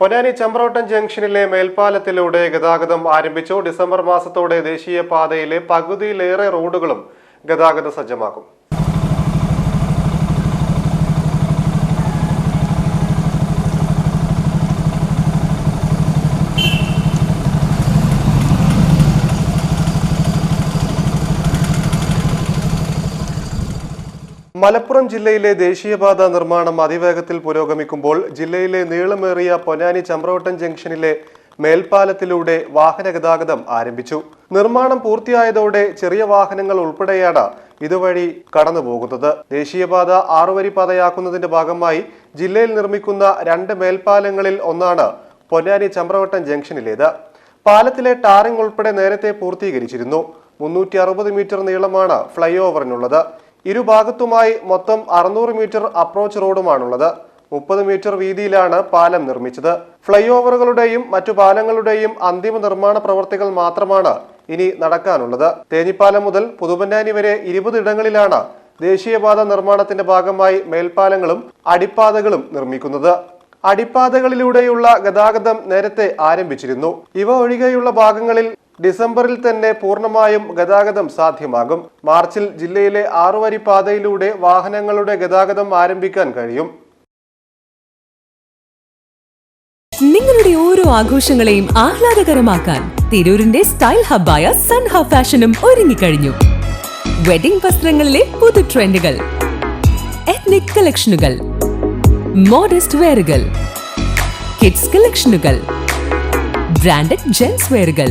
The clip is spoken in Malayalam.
പൊന്നാനി ചമ്പ്രോട്ടം ജംഗ്ഷനിലെ മേൽപ്പാലത്തിലൂടെ ഗതാഗതം ആരംഭിച്ചു. ഡിസംബർ മാസത്തോടെ ദേശീയപാതയിലെ പകുതിയിലേറെ റോഡുകളും ഗതാഗത സജ്ജമാക്കും മലപ്പുറം ജില്ലയിലെ ദേശീയപാത നിർമ്മാണം അതിവേഗത്തിൽ പുരോഗമിക്കുമ്പോൾ ജില്ലയിലെ നീളമേറിയ പൊന്നാനി ചമ്പ്രവട്ടം ജംഗ്ഷനിലെ മേൽപ്പാലത്തിലൂടെ വാഹന ഗതാഗതം ആരംഭിച്ചു. നിർമ്മാണം പൂർത്തിയായതോടെ ചെറിയ വാഹനങ്ങൾ ഉൾപ്പെടെയാണ് ഇതുവഴി കടന്നുപോകുന്നത്. ദേശീയപാത ആറുവരി പാതയാക്കുന്നതിന്റെ ഭാഗമായി ജില്ലയിൽ നിർമ്മിക്കുന്ന രണ്ട് മേൽപ്പാലങ്ങളിൽ ഒന്നാണ് പൊന്നാനി ചമ്പ്രവട്ടം ജംഗ്ഷനിലേത്. പാലത്തിലെ ടാറിംഗ് ഉൾപ്പെടെ നേരത്തെ പൂർത്തീകരിച്ചിരുന്നു. മുന്നൂറ്റി അറുപത് മീറ്റർ നീളമാണ് ഫ്ലൈ ഓവറിനുള്ളത്. ഇരുഭാഗത്തുമായി മൊത്തം അറുന്നൂറ് മീറ്റർ അപ്രോച്ച് റോഡുമാണുള്ളത്. മുപ്പത് മീറ്റർ വീതിയിലാണ് പാലം നിർമ്മിച്ചത്. ഫ്ലൈ ഓവറുകളുടെയും മറ്റു പാലങ്ങളുടെയും അന്തിമ നിർമ്മാണ പ്രവർത്തികൾ മാത്രമാണ് ഇനി നടക്കാനുള്ളത്. തേഞ്ഞിപ്പാലം മുതൽ പുതുപന്നാനി വരെ ഇരുപത് ഇടങ്ങളിലാണ് ദേശീയപാത നിർമ്മാണത്തിന്റെ ഭാഗമായി മേൽപ്പാലങ്ങളും അടിപ്പാതകളും നിർമ്മിക്കുന്നത്. അടിപ്പാതകളിലൂടെയുള്ള ഗതാഗതം നേരത്തെ ആരംഭിച്ചിരുന്നു. ഇവ ഒഴികെയുള്ള ഭാഗങ്ങളിൽ ഡിസംബറിൽ തന്നെ പൂർണമായും ഗതാഗതം സാധ്യമാകും. മാർച്ചിൽ ജില്ലയിലെ ആറുവരി പാതയിലൂടെ വാഹനങ്ങളുടെ ഗതാഗതം ആരംഭിക്കാൻ കഴിയും. നിങ്ങളുടെ ഓരോ ആഘോഷങ്ങളെയും ആഹ്ലാദകരമാക്കാൻ തിരൂരിന്റെ സ്റ്റൈൽ ഹബ്ബായ സൺ ഹബ് ഫാഷനും ഒരുങ്ങിക്കഴിഞ്ഞു. വെഡിംഗ് വസ്ത്രങ്ങളിലെ പുതു ട്രെൻഡുകൾ എത്നിക് കളക്ഷനുകൾ മോഡസ്റ്റ് വെയറുകൾ കിഡ്സ് കളക്ഷനുകൾ ബ്രാൻഡഡ് ജെൻസ് വെയറുകൾ